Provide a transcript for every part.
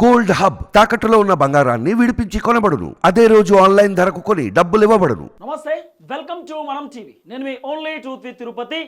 Gold hub తాకట్టులో ఉన్న బంగారాన్ని విడిపించి కొనబడును. అదే రోజు ఆన్లైన్ ధరకు కొని డబ్బులు ఇవ్వబడును. నమస్తే వెల్కమ్ టు మనం టీవీ. నేను మీ ఓన్లీ ట్రూత్ విత్ తిరుపతి.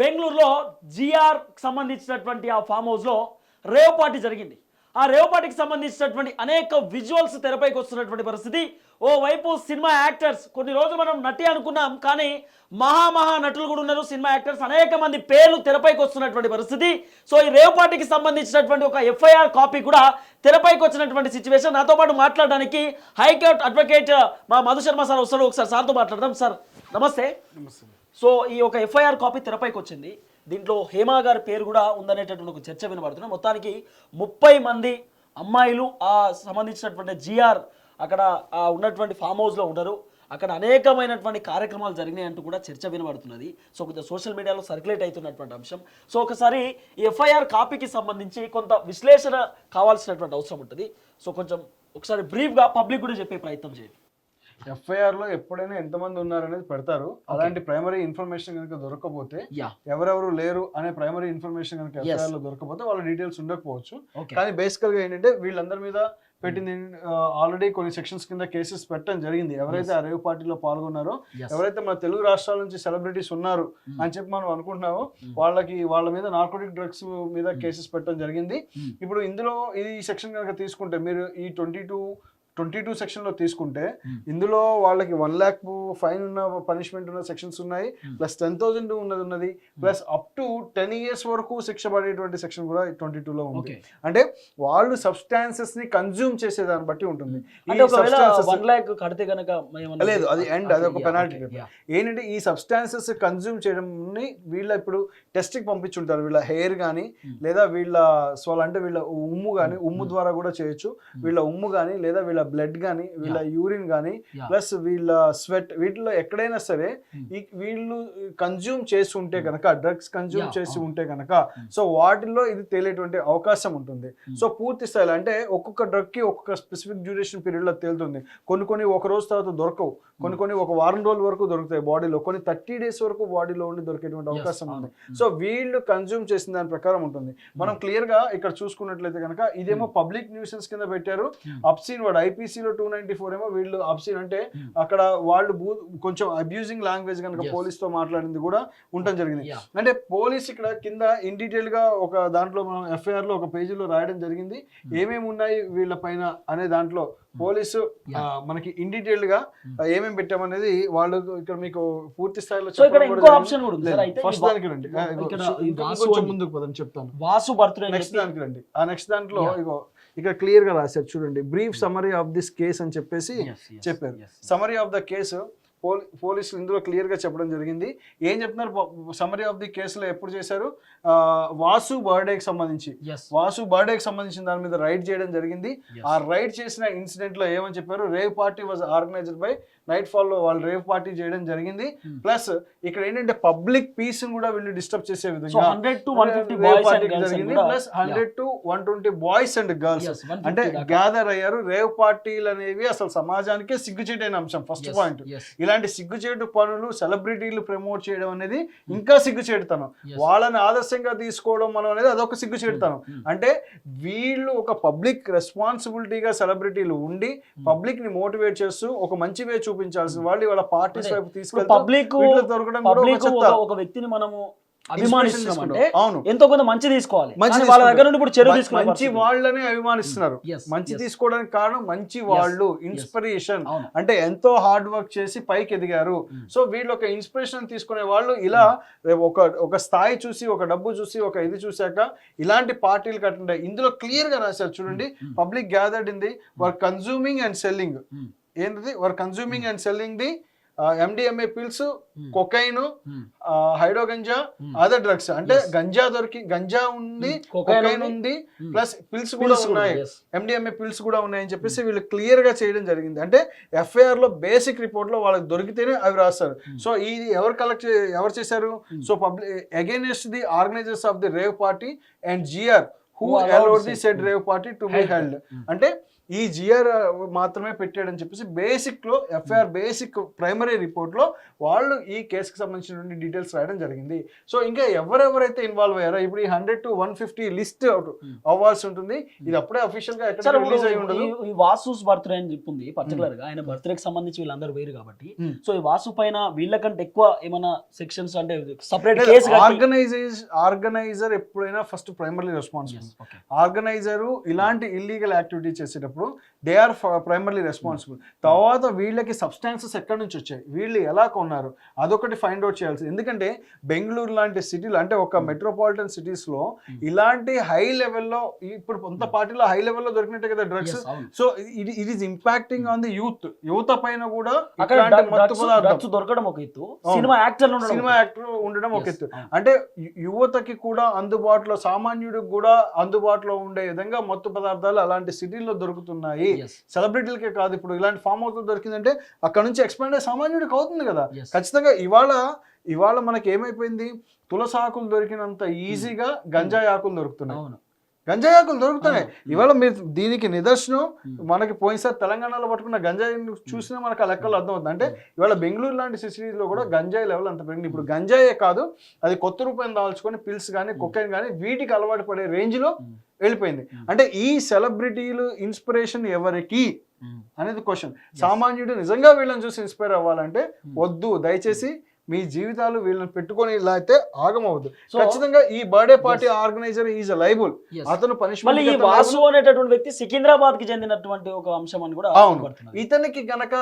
బెంగళూరులో జిఆర్ సంబంధించినటువంటి ఆ ఫామ్ హౌస్లో రేవ్ పార్టీ జరిగింది. ఆ రేవ్ పార్టీకి సంబంధించినటువంటి అనేక విజువల్స్ తెరపైకి వస్తున్నటువంటి పరిస్థితి ఓ వైపు సినిమా యాక్టర్స్ కొన్ని రోజులు మనం నటి అనుకున్నాం కానీ మహా మహా నటులు కూడా ఉన్నారు సినిమా యాక్టర్స్. అనేక మంది పేర్లు తెరపైకి వస్తున్నటువంటి పరిస్థితి. సో ఈ రేవ్ పార్టీకి సంబంధించినటువంటి ఒక ఎఫ్ఐఆర్ కాపీ కూడా తెరపైకి వచ్చినటువంటి సిచ్యువేషన్ నాతో పాటు మాట్లాడడానికి హైకోర్టు అడ్వకేట్ మా మధు శర్మ సార్ వస్తారు ఒకసారి సార్తో మాట్లాడదాం సార్. నమస్తే. సో ఈ ఒక ఎఫ్ఐఆర్ కాపీ తెరపైకి వచ్చింది. దీంట్లో హేమా గారి పేరు కూడా ఉందనేటటువంటి ఒక చర్చ వినబడుతుంది. మొత్తానికి ముప్పై మంది అమ్మాయిలు ఆ సంబంధించినటువంటి జిఆర్ అక్కడ ఆ ఉన్నటువంటి ఫామ్ హౌస్లో ఉన్నారు అక్కడ అనేకమైనటువంటి కార్యక్రమాలు జరిగినాయి అంటూ కూడా చర్చ వినబడుతున్నది. సో కొంచెం సోషల్ మీడియాలో సర్క్యులేట్ అవుతున్నటువంటి అంశం. సో ఒకసారి ఎఫ్ఐఆర్ కాపీకి సంబంధించి కొంత విశ్లేషణ కావాల్సినటువంటి అవసరం ఉంటుంది. సో కొంచెం ఒకసారి బ్రీఫ్గా పబ్లిక్ కూడా చెప్పే ప్రయత్నం చేయండి. ఎఫ్ఐఆర్లో ఎప్పుడైనా ఎంతమంది ఉన్నారనేది పెడతారు. అలాంటి ప్రైమరీ ఇన్ఫర్మేషన్ కనుక దొరకకపోతే ఎవరెవరు లేరు అనే ప్రైమరీ ఇన్ఫర్మేషన్ కనుక. ఎఫ్ఐఆర్లో దొరకకపోతే వాళ్ళ డీటెయిల్స్ ఉండకపోవచ్చు. కానీ బేసికల్గా ఏంటంటే వీళ్ళందరి మీద పెట్టింది ఆల్రెడీ కొన్ని సెక్షన్స్ కింద కేసెస్ పెట్టడం జరిగింది ఎవరైతే ఆ రేవ్ పార్టీలో పాల్గొన్నారో. ఎవరైతే మన తెలుగు రాష్ట్రాల నుంచి సెలబ్రిటీస్ ఉన్నారు Hmm. అని చెప్పి మనం అనుకుంటున్నామో Hmm. వాళ్ళకి వాళ్ళ మీద నార్కోటిక్ డ్రగ్స్ మీద కేసెస్ పెట్టడం జరిగింది Hmm. ఇప్పుడు ఇందులో ఈ సెక్షన్ కనుక తీసుకుంటే మీరు ఈ ట్వంటీ టూ ట్వంటీ టూ సెక్షన్లో తీసుకుంటే. ఇందులో వాళ్ళకి వన్ ల్యాక్ ఫైన్ ఉన్న పనిష్మెంట్ ఉన్న సెక్షన్స్ ఉన్నాయి. ప్లస్ టెన్ థౌసండ్ ఉన్నది ఉన్నది plus up to ten years వరకు శిక్ష పడేటువంటి సెక్షన్ కూడా ట్వంటీ లో ఉంది అంటే వాళ్ళు సబ్స్టాన్సెస్ని కన్జ్యూమ్ చేసేదాన్ని బట్టి ఉంటుంది లేదు, అది end, అది ఒక yeah. ఏంటంటే ఈ సబ్స్టాన్సెస్ కన్జ్యూమ్ చేయడంని వీళ్ళ ఇప్పుడు టెస్ట్కి పంపించుంటారు వీళ్ళ హెయిర్ కానీ. లేదా వీళ్ళ స్వాల్ అంటే వీళ్ళ ఉమ్ము కానీ ఉమ్ము. ద్వారా కూడా చేయొచ్చు వీళ్ళ ఉమ్ము కానీ లేదా వీళ్ళ బ్లడ్ కానీ వీళ్ళ యూరిన్ కానీ. ప్లస్ వీళ్ళ స్వెట్ వీటిలో ఎక్కడైనా సరే Hmm. వీళ్ళు కన్జ్యూమ్ చేసి ఉంటే కనుక డ్రగ్స్ కన్జ్యూమ్ చేసి అవును. ఉంటే కనుక Hmm. సో వాటిల్లో ఇది తేలేటువంటి అవకాశం ఉంటుంది Hmm. సో పూర్తి స్థాయిలో అంటే ఒక్కొక్క డ్రగ్కి ఒక్కొక్క స్పెసిఫిక్ డ్యూరేషన్ పీరియడ్లో తేలుతుంది కొన్ని కొన్ని ఒక రోజు తర్వాత దొరకవు కొన్ని కొన్ని ఒక వారం రోజుల వరకు దొరుకుతాయి బాడీలో కొన్ని థర్టీ డేస్ వరకు బాడీలో ఉండి దొరికేటువంటి అవకాశం ఉంది. సో వీళ్ళు కన్జ్యూమ్ చేసిన దాని ప్రకారం ఉంటుంది మనం క్లియర్గా ఇక్కడ చూసుకున్నట్లయితే కనుక ఇదేమో పబ్లిక్ న్యూసెన్స్ కింద పెట్టారు. అప్సీన్ వాడు ఐపీసీలో టూ నైన్టీ ఫోర్ ఏమో వీళ్ళు అప్సీన్ అంటే Hmm. అక్కడ వాళ్ళు కొంచెం అబ్యూజింగ్ లాంగ్వేజ్ కనుక Yes. పోలీస్తో మాట్లాడింది కూడా ఉండటం జరిగింది. అంటే పోలీస్ ఇక్కడ కింద ఇన్ డీటెయిల్గా ఒక దాంట్లో మనం ఎఫ్ఐఆర్లో ఒక పేజీలో రాయడం జరిగింది. ఏమేమి ఉన్నాయి వీళ్ళ పైన అనే దాంట్లో పోలీసు ఆ, మనకి ఇన్ డీటెయిల్గా ఏమేమి పెట్టామనేది వాళ్ళు ఇక్కడ మీకు పూర్తి స్థాయిలో. ఆప్షన్ ఫస్ట్ దానికి రండి. ముందుకు పదండి చెప్తాను. వాసు బర్త్డే నెక్స్ట్ దానికి రండి. ఆ నెక్స్ట్ దాంట్లో. ఇగో ఇక్కడ క్లియర్గా రాశారు. చూడండి brief summary of this case అని చెప్పేసి చెప్పారు. సమరీ ఆఫ్ ద కేసు పోలీ పోలీసులు ఇందులో క్లియర్గా చెప్పడం జరిగింది. ఏం చెప్తున్నారు? సమరీ ఆఫ్ ది కేసులో ఎప్పుడు చేశారు? వాసు బర్త్డేకి సంబంధించి. వాసు బర్త్డేకి సంబంధించిన దాని మీద రైడ్ చేయడం జరిగింది. ఆ రైడ్ చేసిన ఇన్సిడెంట్లో ఏమని చెప్పారు? Rave party was organised by night ఫాల్లో వాళ్ళు రేవ్ పార్టీ చేయడం జరిగింది. Hmm. ప్లస్ ఇక్కడ ఏంటంటే పబ్లిక్ పీస్ కూడా వీళ్ళు డిస్టర్బ్ చేసే విధంగా హండ్రెడ్ టు వన్ ఫిఫ్టీ జరిగింది. Plus hundred to one twenty boys and girls అంటే అంటే గ్యాదర్ అయ్యారు. రేవ్ పార్టీలు అనేవి అసలు సమాజానికే సిగ్గుచేటైన అంశం ఫస్ట్ పాయింట్ ఇలాంటి సిగ్గుచేటు పనులు సెలబ్రిటీలు ప్రమోట్ చేయడం అనేది ఇంకా సిగ్గుచేటుతనం. వాళ్ళని ఆదర్శంగా తీసుకోవడం మనం అనేది అదొక సిగ్గుచేటుతనం. అంటే వీళ్ళు ఒక పబ్లిక్ రెస్పాన్సిబిలిటీగా సెలబ్రిటీలు ఉండి పబ్లిక్ని మోటివేట్ చేస్తూ ఒక మంచి వే చూపించాల్సిన వాళ్ళు వాళ్ళ పార్టీస్. వైపు తీసుకెళ్తూ పబ్లిక్ దొరకడం కూడా ఒక వ్యక్తిని మనము అభిమానిస్తున్నాం అంటే తీసుకుంటాం. అవును ఎంతో కొంత మంచి తీసుకోవాలి మంచి వాళ్ళ దగ్గర. నుండి ఇప్పుడు చెరువు తీసుకునే మంచి. వాళ్ళని అభిమానిస్తున్నారు మంచి. తీసుకోవడానికి కారణం మంచి వాళ్ళు ఇన్స్పిరేషన్. అంటే ఎంతో హార్డ్ వర్క్ చేసి పైకి ఎదిగారు. సో వీళ్ళు ఒక ఇన్స్పిరేషన్ తీసుకునే వాళ్ళు ఇలా ఒక ఒక స్థాయి చూసి ఒక డబ్బు చూసి ఒక ఇది చూశాక ఇలాంటి పార్టీలు కట్టుంటాయి ఇందులో క్లియర్గా రాశారు చూడండి. Public gathered in the were consuming and selling. ఏంటిది were consuming and selling the MDMA pills. Cocaine Mm. Hydro ganja. Other drugs అంటే. గంజా దొరికి గంజా ఉంది కొకైన్ ఉంది. ఉంది. ప్లస్ పిల్స్ కూడా Pills కూడా, ఉన్నాయి. ఎండిఎంఏ పిల్స్ కూడా ఉన్నాయని చెప్పేసి వీళ్ళు క్లియర్గా చేయడం జరిగింది అంటే ఎఫ్ఐఆర్లో బేసిక్ రిపోర్ట్లో వాళ్ళకి దొరికితేనే అవి రాస్తారు. సో ఇది ఎవరు కలెక్ట్ ఎవరు చేశారు. So public against the organisers of the rave party and GR who allowed the said rave party to be. Held అంటే ఈ జిఆర్ మాత్రమే పెట్టాడని చెప్పేసి బేసిక్లో ఎఫ్ఐఆర్ బేసిక్ ప్రైమరీ రిపోర్ట్లో వాళ్ళు ఈ కేసుకి సంబంధించినటువంటి డీటెయిల్స్ రాయడం జరిగింది. సో ఇంకా ఎవరెవరైతే ఇన్వాల్వ్ అయ్యారో ఇప్పుడు ఈ hundred to one fifty list అవ్వాల్సి ఉంటుంది. ఇది అప్పుడే అఫీషియల్గా సార్ ఎక్కడ ఇప్పుడు రిలీజ్ అయి ఉండదు. ఈ- వాసుస్ బర్త్డే అని చెప్పింది పర్టికులర్గా ఆయన బర్త్డేకి సంబంధించి వీళ్ళందరూ వేరు కాబట్టి. Hmm. సో ఈ వాసు పైన వీళ్ళకంటే ఎక్కువ ఏమైనా సెక్షన్స్ అంటే సపరేట్ ఆర్గనైజేషన్ ఆర్గనైజర్ ఎప్పుడైనా ఫస్ట్ ప్రైమర్లీ రెస్పాన్సిబుల్ ఆర్గనైజర్ ఇలాంటి ఇల్లీగల్ యాక్టివిటీ చేసేటప్పుడు దే ఆర్ ప్రైమర్లీ రెస్పాన్సిబుల్ తర్వాత వీళ్ళకి సబ్స్టాన్సెస్ ఎక్కడి నుంచి వచ్చాయి? వీళ్ళు ఎలా కొన్నారు? అదొకటి ఫైండ్ అవుట్ చేయాల్సి ఎందుకంటే బెంగళూరు లాంటి సిటీలు అంటే ఒక మెట్రోపాలిటన్ సిటీస్లో ఇలాంటి హై లెవెల్లో ఇప్పుడు కొంత పార్టీలో హై లెవెల్లో దొరికినట్టే కదా డ్రగ్స్ సో ఇది ఇది is impacting on the youth యువత పైన కూడా దొరకడం ఒక ఎత్తు. సినిమా యాక్టర్ సినిమా యాక్టర్ ఉండడం ఒక ఎత్తు. అంటే యువతకి కూడా అందుబాటులో సామాన్యుడికి కూడా అందుబాటులో ఉండే విధంగా మత్తు పదార్థాలు అలాంటి సిటీల్లో దొరుకుతున్నాయి సెలబ్రిటీలకే కాదు ఇప్పుడు ఇలాంటి ఫామ్ హౌస్ దొరికిందంటే అక్కడ నుంచి ఎక్స్పాండ్ అయ్యే సామాన్యుడికి అవుతుంది కదా. ఖచ్చితంగా ఇవాళ ఇవాళ మనకి ఏమైపోయింది? తులసాకులు దొరికినంత ఈజీగా గంజాయి ఆకులు దొరుకుతున్నాయి. గంజాయి ఆకులు దొరుకుతున్నాయి. ఇవాళ మీరు దీనికి నిదర్శనం. మనకి పోయినసారి తెలంగాణలో పట్టుకున్న గంజాయి చూసినా మనకు ఆ లెక్కలు అర్థమవుతుంది. అంటే ఇవాళ బెంగళూరు లాంటి సిటీలో కూడా గంజాయి లెవెల్ అంత పెరిగింది. ఇప్పుడు గంజాయే కాదు అది కొత్త రూపాయలు దాల్చుకొని పిల్స్ కానీ కొకైన్ కానీ వీటికి అలవాటు పడే రేంజ్లో Hmm. వెళ్ళిపోయింది. అంటే ఈ సెలబ్రిటీలు ఇన్స్పిరేషన్ ఎవరికి అనేది క్వశ్చన్. సామాన్యుడు నిజంగా వీళ్ళని చూసి ఇన్స్పైర్ అవ్వాలంటే వద్దు దయచేసి మీ జీవితాలు వీళ్ళని పెట్టుకొని ఇలా అయితే ఆగమవద్దు సో ఖచ్చితంగా ఈ birthday party organizer is liable. అతను మళ్ళీ ఈ పనిష్మెంట్ వాసు అనేటటువంటి వ్యక్తి సికింద్రాబాద్కి చెందినటువంటి ఒక అంశం అని కూడా అవును. ఇతనికి గనక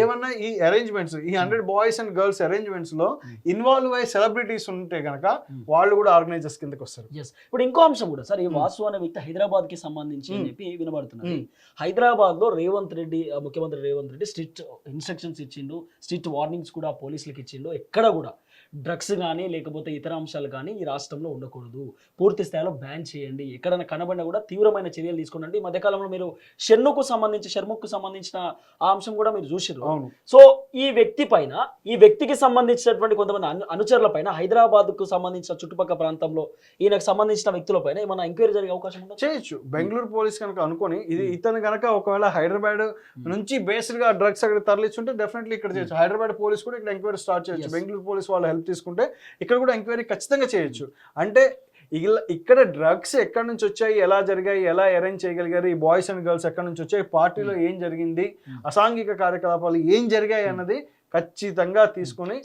ఏమన్నా ఈ అరేంజ్మెంట్స్ ఈ హండ్రెడ్ బాయ్స్ అండ్ గర్ల్స్ అరేంజ్మెంట్స్లో ఇన్వాల్వ్ అయ్యే సెలబ్రిటీస్ ఉంటే గనక వాళ్ళు కూడా ఆర్గనైజర్స్ కిందకి వస్తారు. ఇప్పుడు ఇంకో అంశం కూడా సార్ ఈ Hmm. వాసు అనే వ్యక్తి హైదరాబాద్కి సంబంధించి అని Hmm. చెప్పి వినబడుతున్నది Hmm. హైదరాబాద్లో రేవంత్ రెడ్డి ముఖ్యమంత్రి రేవంత్ రెడ్డి స్ట్రిక్ట్ ఇన్స్ట్రక్షన్స్ ఇచ్చిండు స్ట్రిక్ట్ వార్నింగ్స్ కూడా పోలీసులకు ఇచ్చిండు ఎక్కడ కూడా డ్రగ్స్ కానీ లేకపోతే ఇతర అంశాలు కానీ ఈ రాష్ట్రంలో ఉండకూడదు. పూర్తి స్థాయిలో బ్యాన్ చేయండి. ఎక్కడైనా కనబడినా కూడా తీవ్రమైన చర్యలు తీసుకోండి. ఈ మధ్యకాలంలో మీరు షెన్నుకు సంబంధించి షర్ముకు సంబంధించిన ఆ అంశం కూడా మీరు అవును. సో ఈ వ్యక్తి పైన ఈ వ్యక్తికి సంబంధించినటువంటి కొంతమంది అను అనుచరుల పైన హైదరాబాద్కు సంబంధించిన చుట్టుపక్కల ప్రాంతంలో ఈయనకు సంబంధించిన వ్యక్తుల పైన ఏమైనా ఎంక్వైరీ జరిగే అవకాశం ఉందా? చేయొచ్చు. బెంగళూరు పోలీస్ కనుక అనుకొని ఇది ఇతను గనక ఒకవేళ హైదరాబాద్ నుంచి బేస్డ్గా డ్రగ్స్ అక్కడ తరలించుంటే డెఫినెట్లీ ఇక్కడ చేయొచ్చు. హైదరాబాద్ పోలీస్ కూడా ఇక్కడ ఎంక్వైరీ స్టార్ట్ చేయొచ్చు. బెంగళూరు పోలీస్ వాళ్ళు హెల్ప్ తీసుకుంటే ఇక్కడ కూడా ఎంక్వైరీ ఖచ్చితంగా చేయొచ్చు అంటే ఇలా ఇక్కడ డ్రగ్స్ ఎక్కడి నుంచి వచ్చాయి ఎలా జరిగాయి ఎలా అరేంజ్ చేయగలిగారు ఈ బాయ్స్ అండ్ గర్ల్స్ ఎక్కడి నుంచి వచ్చాయి పార్టీలో ఏం జరిగింది Hmm. అసాంఘిక కార్యకలాపాలు ఏం జరిగాయి అన్నది ఖచ్చితంగా తీసుకుని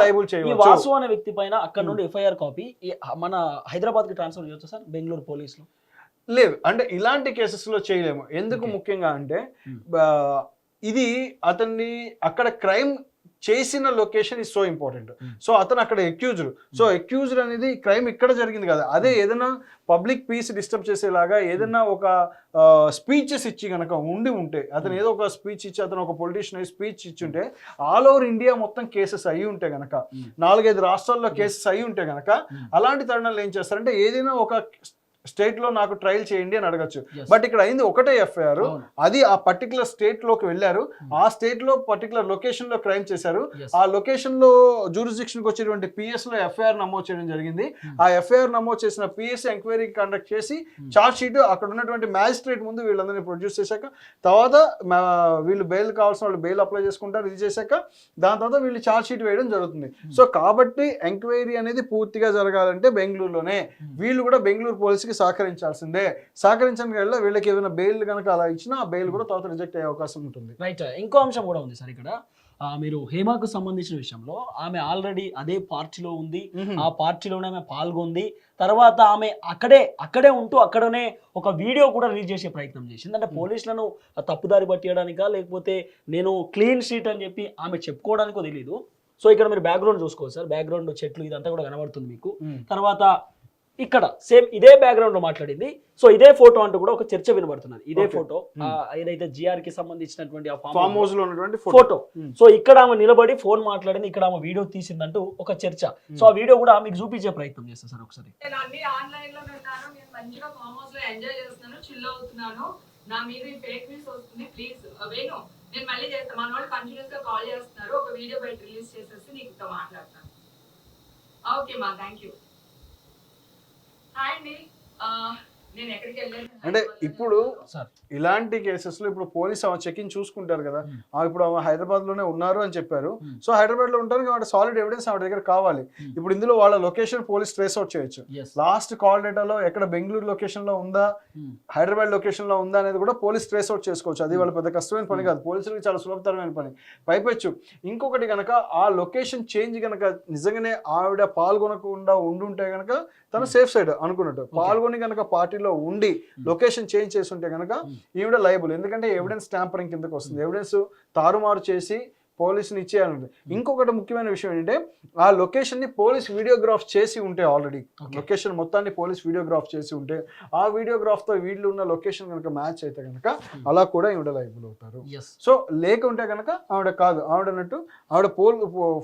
లైబుల్ వాసు అనే వ్యక్తి పైన అక్కడ నుండి ఎఫ్ఐఆర్ కాపీ మన హైదరాబాద్కి ట్రాన్స్ఫర్ చేయొచ్చు సార్ బెంగళూరు పోలీసులు లేదు అంటే ఇలాంటి కేసెస్లో చేయలేము ఎందుకు. ముఖ్యంగా అంటే Hmm. ఇది అతన్ని అక్కడ క్రైమ్ చేసిన location is so important Hmm. So అతను అక్కడ ఎక్యూజ్డ్ సో ఎక్యూజ్డ్ అనేది క్రైమ్ ఇక్కడ జరిగింది కదా. అదే ఏదైనా పబ్లిక్ పీస్ డిస్టర్బ్ చేసేలాగా ఏదైనా ఒక స్పీచెస్ ఇచ్చి కనుక ఉండి ఉంటే అతను ఏదో ఒక స్పీచ్ ఇచ్చి అతను ఒక పొలిటీషియన్ స్పీచ్ ఇచ్చి ఉంటే ఆల్ ఓవర్ ఇండియా మొత్తం కేసెస్ అయ్యి ఉంటే గనక Hmm. నాలుగైదు రాష్ట్రాల్లో కేసెస్ అయ్యి ఉంటే గనక Hmm. అలాంటి తరుణాలు ఏం చేస్తారంటే ఏదైనా ఒక స్టేట్లో నాకు ట్రయల్ చేయండి అని అడగచ్చు. బట్ ఇక్కడ అయింది ఒకటే ఎఫ్ఐఆర్. అది ఆ పర్టికులర్ స్టేట్లోకి వెళ్ళారు. ఆ స్టేట్లో పర్టికులర్ లొకేషన్లో క్రైమ్ చేశారు. ఆ లొకేషన్లో జూరిస్డిక్షన్కి వచ్చేటువంటి పిఎస్లో ఎఫ్ఐఆర్ నమోదు చేయడం జరిగింది. Hmm. ఆ ఎఫ్ఐఆర్ నమోదు చేసిన పిఎస్ ఎంక్వైరీ కండక్ట్ చేసి చార్జ్ షీట్ అక్కడ ఉన్నటువంటి మ్యాజిస్ట్రేట్ ముందు వీళ్ళందరినీ ప్రొడ్యూస్ చేశాక తర్వాత వీళ్ళు బెయిల్ కావాల్సిన వాళ్ళు బెయిల్ అప్లై చేసుకుంటారు ఇది చేశాక దాని తర్వాత వీళ్ళు చార్జ్ షీట్ వేయడం జరుగుతుంది. సో కాబట్టి ఎంక్వైరీ అనేది పూర్తిగా జరగాలంటే బెంగళూరులోనే. వీళ్ళు కూడా బెంగళూరు పోలీసుకి సహకరించాల్సిందే. సహకరించడానికి వల్ల వీళ్ళకి ఏదైనా బెయిల్ కనుక అలా ఇచ్చినా ఆ బెయిల్ కూడా తర్వాత రిజెక్ట్ అయ్యే అవకాశం ఉంటుంది. రైట్ ఇంకో అంశం కూడా ఉంది సార్ ఇక్కడ. మీరు హేమాకు సంబంధించిన విషయంలో ఆమె ఆల్రెడీ అదే పార్టీలో ఉంది. ఆ పార్టీలోనే ఆమె పాల్గొంది. తర్వాత ఆమె అక్కడే అక్కడే ఉంటూ అక్కడనే ఒక వీడియో కూడా రిలీజ్ చేసే ప్రయత్నం చేసింది. అంటే పోలీసులను తప్పుదారి పట్టియడానికా లేకపోతే నేను క్లీన్ షీట్ అని చెప్పి ఆమె చెప్పుకోవడానికో తెలియదు సో ఇక్కడ మీరు బ్యాక్గ్రౌండ్ చూసుకోవచ్చు సార్. బ్యాక్గ్రౌండ్ చెట్లు ఇదంతా కూడా కనబడుతుంది మీకు. తర్వాత ఇక్కడ సేమ్ ఇదే బ్యాక్గ్రౌండ్లో మాట్లాడింది. సో ఇదే ఫోటో అంటూ కూడా ఒక చర్చ వినబడుతున్నది. ఇదే. ఫోటో ఆ, ఏదైతే జిఆర్కి సంబంధించినటువంటి ఆ ఫామ్ హౌస్లో ఉన్నటువంటి ఫోటో సో ఇక్కడ ఆమె నిలబడి ఫోన్ మాట్లాడింది. ఇక్కడ ఆమె వీడియో తీసిందంటూ ఒక చర్చ. సో ఆ వీడియో కూడా మీకు చూపించే ప్రయత్నం చేస్తాను సార్ ఒకసారి. నేను అన్ని ఆన్లైన్లో ఉన్నాను నేను మంచిగా ఫామ్ హౌస్లో ఎంజాయ్ చేస్తున్నాను చిల్ అవుతున్నాను. నా మీద ఈ ఫేక్ న్యూస్ వస్తుంది. ప్లీజ్ వేణు నేను మళ్ళీ చేస్తాను మన వాళ్ళు కంటిన్యూస్గా కాల్ చేస్తున్నారు. ఒక వీడియో బయట రిలీజ్ చేసేసి నీకు మాట్లాడతాను. ఓకే మా థ్యాంక్ యూ హాయ్ అండి ఆ, నేను ఎక్కడికి వెళ్ళాను అంటే ఇప్పుడు సార్. ఇలాంటి కేసెస్లో ఇప్పుడు పోలీస్ ఆమె చెక్ ఇన్ చూసుకుంటారు కదా. ఆ ఇప్పుడు ఆమె హైదరాబాద్లోనే ఉన్నారు అని చెప్పారు. సో హైదరాబాద్లో ఉంటారు కాబట్టి సాలిడ్ ఎవిడెన్స్ ఆవిడ దగ్గర కావాలి. ఇప్పుడు ఇందులో వాళ్ళ లొకేషన్ పోలీస్ ట్రేస్ అవుట్ చేయొచ్చు. లాస్ట్ కాల్ డేటాలో ఎక్కడ బెంగళూరు లొకేషన్లో ఉందా హైదరాబాద్ లొకేషన్లో ఉందా అనేది కూడా పోలీస్ ట్రేస్ అవుట్ చేసుకోవచ్చు. అది వాళ్ళ పెద్ద కష్టమైన పని కాదు. పోలీసులకి చాలా సులభతరమైన పని. పైపెచ్చు. ఇంకొకటి కనుక ఆ లొకేషన్ చేంజ్ కనుక నిజంగానే ఆవిడ పాల్గొనకుండా ఉండుంటే కనుక తను సేఫ్ సైడ్ అనుకున్నట్టు. పాల్గొని కనుక పార్టీలో ఉండి లొకేషన్ చేంజ్ చేసి ఉంటే కనుక ఈవిడ లైబుల్ ఎందుకంటే ఎవిడెన్స్ ట్యాంపరింగ్ కిందకి వస్తుంది ఎవిడెన్స్ తారుమారు చేసి పోలీసుని ఇచ్చేయాలంటే ఇంకొకటి ముఖ్యమైన విషయం ఏంటంటే ఆ లొకేషన్ని పోలీస్ వీడియోగ్రాఫ్ చేసి ఉంటే ఆల్రెడీ. లొకేషన్ మొత్తాన్ని పోలీస్ వీడియోగ్రాఫ్ చేసి ఉంటే ఆ వీడియోగ్రాఫ్తో వీళ్ళు ఉన్న లొకేషన్ కనుక మ్యాచ్ అయితే కనుక అలా కూడా ఈవిడ లైబుల్ అవుతారు. సో లేకుంటే కనుక ఆవిడ కాదు ఆవిడ అన్నట్టు ఆవిడ పోల్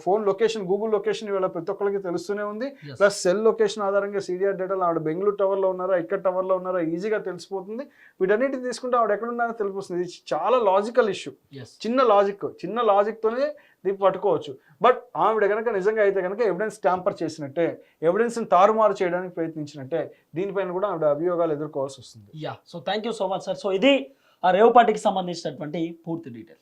ఫోన్ లొకేషన్ గూగుల్ లొకేషన్ ఇవాళ ప్రతి ఒక్కరికి తెలుస్తూనే ఉంది. ప్లస్ సెల్ లొకేషన్ ఆధారంగా సీరియర్ డేటాలో ఆవిడ బెంగళూరు టవర్లో ఉన్నారా ఇక్కడ టవర్లో ఉన్నారా ఈజీగా తెలిసిపోతుంది. వీటన్నిటిని తీసుకుంటే ఆవిడ ఎక్కడ ఉన్నారో తెలిసిపోతుంది ఇది చాలా లాజికల్ ఇష్యూ చిన్న లాజిక్ చిన్న లాజిక్ తోనే దీన్ని పట్టుకోవచ్చు. బట్ ఆవిడ కనుక నిజంగా అయితే కనుక ఎవిడెన్స్ ట్యాంపర్ చేసినట్టే ఎవిడెన్స్ తారుమారు చేయడానికి ప్రయత్నించినట్టే దీనిపైన కూడా ఆవిడ అభియోగాలు ఎదుర్కోవాల్సి వస్తుంది. Yeah so thank you so much sir so ఇది ఆ రేవపాటికి సంబంధించినటువంటి పూర్తి డీటెయిల్స్